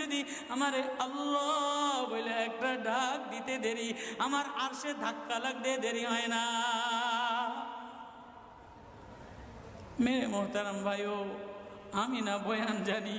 যদি আমার আল্লাহ বলে একটা ডাক দিতে দেরি, আমার আর সে ধাক্কা লাগতে দেরি হয় না। মেরে মোহতারাম ভাইও, আমি না বয়ান জানি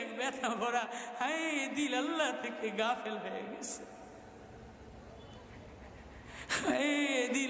এক ব্যথা ভরা হাই দিল আল্লাহ থেকে গাফেল হয়ে গেছে। দিল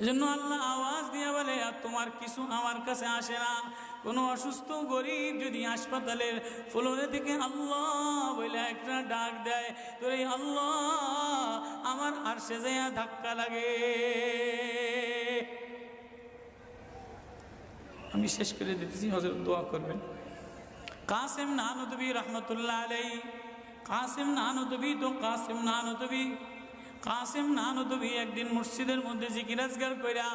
এজন্য আল্লাহ আওয়াজ দিয়ে বলে, আর তোমার কিছু আমার কাছে আসে না। কোনো অসুস্থ গরিব যদি হাসপাতালের ফ্লোরে থেকে আল্লাহ বলে একটা ডাক দেয় তো এই আল্লাহ আমার আর সে যাইয়া ধাক্কা লাগে। আমি শেষ করে দিতেছি হজরত দোয়া করবেন। কাসেম নানুদবি রহমতুল্লাহ আলাই কাসেম নানুদবি তো কাসেম নানুদবি। কাসেম নানুদবি একদিন মসজিদের মধ্যে জিকিরাজগার কইরা,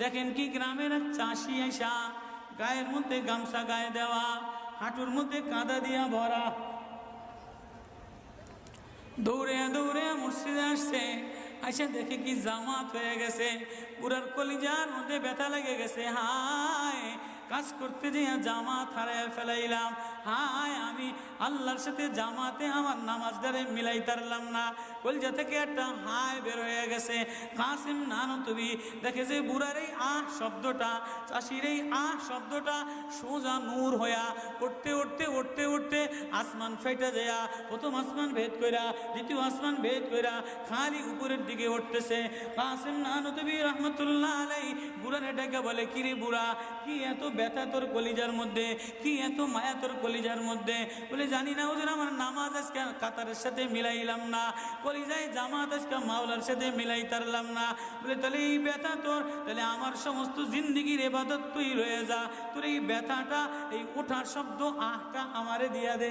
দেখেন কি গ্রামের এক চাষি আইসা, গায়ের মধ্যে গামছা গায়ে দেওয়া, হাঁটুর মধ্যে কাদা দিয়া ভরা। দৌড়ে দৌড়ে মসজিদে আসছে, আইসা দেখে কি জামাত হয়ে গেছে পুরার কলিজার মধ্যে ব্যথা লেগে গেছে। হায় কাজ করতে যে জামা হারায় ফেলাইলাম। হায়, আমি আল্লাহর সাথে জামাতে আমার নামাজদারে মিলাই তারলাম না। কলজা থেকে একটা হায় বের হয়ে গেছে। কাসিম নানো, তুমি দেখে যে বুড়ার এই আহ শব্দটা, চাষির এই আহ শব্দটা সোজা নূর হইয়া উঠতে উঠতে উঠতে উঠতে আসমান ফেটে যায়া প্রথম আসমান ভেদ কইরা, দ্বিতীয় আসমান ভেদ কইরা খালি উপরের দিকে উঠতেছে। কাসিম নানতবি রহমতুল্লাহ আলাই বুড়ারে ডেকে বলে, কিরে বুড়া, কি এত ব্যথা তোর কলিজার মধ্যে? কি এত মায়া তোর কলিজার মধ্যে? বলে, জানি না ওদের আমার নামাজ আজকে কাতারের সাথে মিলাইলাম না। কলিজায় জামাত আজকে মাওলার সাথে মিলাই তারলাম না। বলে, তাহলে এই ব্যথা তোর? তাহলে আমার সমস্ত জিন্দিগির এবাদত তুই রয়ে যা। তোর এই ব্যথাটা, এই ওঠার শব্দ আহটা আমারে দিয়া দে।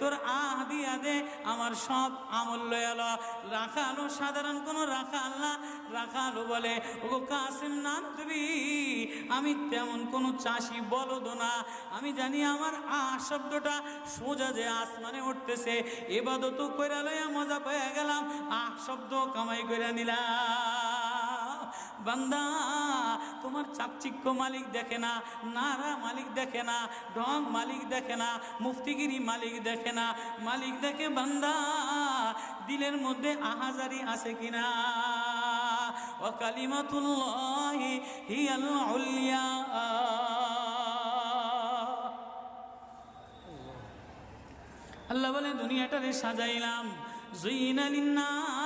তোর আহ দিয়া দে, আমার সব আমল লয়াল রাখালো সাধারণ কোনো রাখাল না। রাখালো বলে ও কাসিম নান তুমি আমি তেমন কোনো চাষি বলদ না। আমি জানি আমার আহ শব্দটা সোজা যে আসমানে উঠতেছে। এবাদত কইরা লইয়া মজা পেয়ে গেলাম, আহ শব্দ কামাই করে নিলাম। বান্দা, তোমার চাকচিক্য মালিক দেখে না, নারা মালিক দেখে না, ঢং মালিক দেখে না, মুফতিগিরি মালিক দেখে না, মালিক দেখে বান্দা, দিলের মধ্যে আহাজারি আছে কিনা? ও কালিমাতুল্লাহি আল্লাহ বলে, দুনিয়াটারে সাজাইলাম, জুইনা লিন্নাস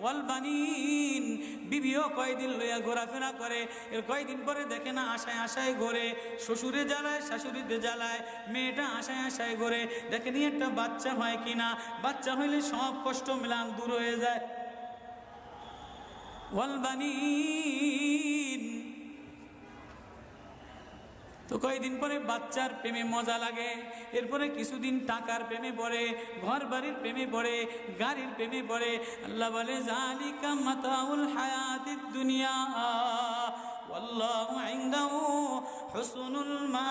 ওয়াল বানিন। বিবিও কয়দিন লইয়া ঘোরাফেরা করে, এর কয়দিন পরে দেখে না আশায় আশায় ঘোরে। শ্বশুরে জ্বালায়, শাশুড়িতে জ্বালায়, মেয়েটা আশায় আশায় ঘোরে। দেখেনি একটা বাচ্চা হয় কি না? বাচ্চা হইলে সব কষ্ট মিলান দূর হয়ে যায়। ওয়ালবানিন তো কয়েকদিন পরে বাচ্চার প্রেমে মজা লাগে, এরপরে কিছুদিন টাকার প্রেমে পড়ে ঘর বাড়ির প্রেমে পড়ে, গাড়ির প্রেমে পড়ে। আল্লাহ বলে, জালিকা মাতাউল হায়াতির দুনিয়া মা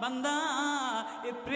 বান্দা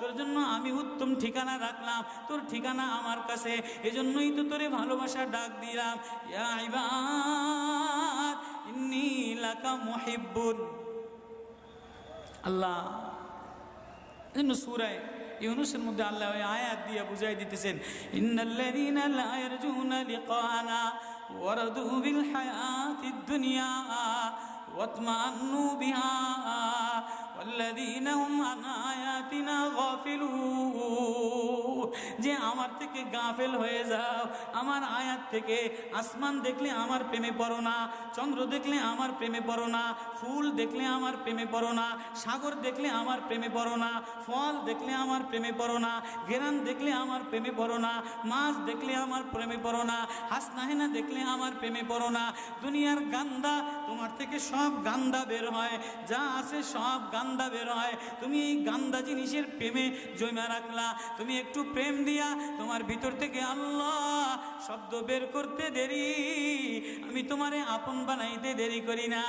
তোর জন্য আমি উত্তম ঠিকানা রাখলাম, তোর ঠিকানা আমার কাছে। এজন্যই তো তোরে ভালোবাসা ডাক দিলাম। লাকা আল্লাহ জন্য সুরায় ইউনুসের মধ্যে আল্লাহ আয়াত দিয়ে বুঝাই দিতেছেন, ইন্নাল্লাযীনা লা ইয়ারজুনা লিকানা, ওয়ারাদু বিল হায়াতিদ দুনিয়া, ওয়াতমান্নু বিহা, ওয়াল্লাযীনা হুম آياتنا غافلون. যে আমার থেকে গাফেল হয়ে যাও। আমার আয়াত থেকে আসমান দেখলে আমার প্রেমে পড়ো না, চন্দ্র দেখলে আমার প্রেমে পড়ো না, ফুল দেখলে আমার প্রেমে পড়ো না, সাগর দেখলে আমার প্রেমে পড়ো না, ফল দেখলে আমার প্রেমে পড়ো না গেরান দেখলে আমার প্রেমে পড়ো না, মাছ দেখলে আমার প্রেমে পড়ো না, হাসনাহেনা দেখলে আমার প্রেমে পড়ো না, দুনিয়ার গান্দা তোমার থেকে সব গান্দা বের হয়, যা আছে সব গান্দা বের হয়। তুমি এই গান্দা জিনিসের প্রেমে জমা রাখলা, তুমি একটু প্রেম দিয়া তোমার ভিতর থেকে আল্লাহ শব্দ বের করতে দেরি। আমি তোমারে আপন বানাইতে দেরি করি না।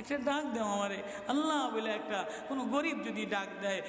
একটা ডাক দেও আমারে। আল্লাহ বলে একটা, কোনো গরিব যদি ডাক দেয়